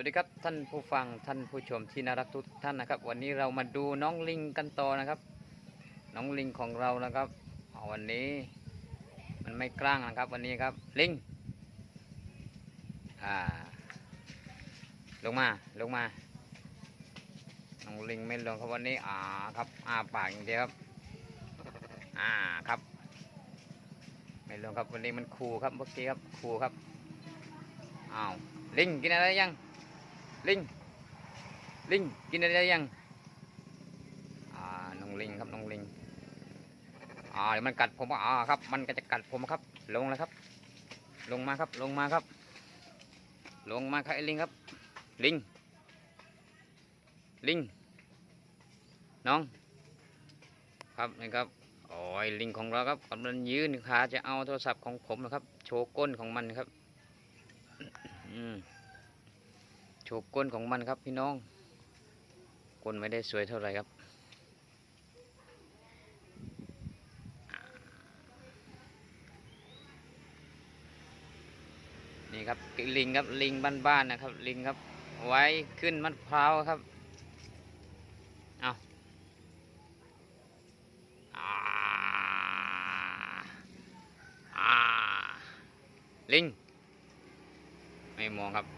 วัสดีครับท่านผู้ฟังท่านผู้ชมที่น่ารักทุกท่านนะครับ วันนี้เรามาดูน้องลิงกันต่อนะครับ น้องลิงของเรานะครับวันนี้ มันไม่กล้างนะครับ วันนี้ครับลิงอ่าลงมาลงมาน้องลิงไม่ลงครับวันนี้อ่าครับอ่าปากอย่างเดียวครับอ่าครับไม่ลงครับวันนี้มันคูครับเมื่อกี้ครับคูครับอ้าวลิงกินอะไรยัง ลิง ลิง กินอะไรยัง อ่า น้องลิงครับน้องลิง อ่าเดี๋ยวมันกัดผมอ่าครับ มันก็จะกัดผมครับ ลงเลยครับ ลงมาครับ ลงมาครับ ลงมาครับไอ้ลิงครับ ลิง ลิง น้อง ครับนี่ครับโอ้ยลิงของเราครับกำลังยืนขาจะเอาโทรศัพท์ของผมนะครับ โชว์ก้นของมันครับ อืม โชว์ก้นของมันครับพี่น้อง ก้นไม่ได้สวยเท่าไหร่ครับ นี่ครับลิงครับลิงบ้านๆนะครับ ลิงครับ ไว้ขึ้นมะพร้าวครับเอาอ่าอ่าลิง ไม่มองครับ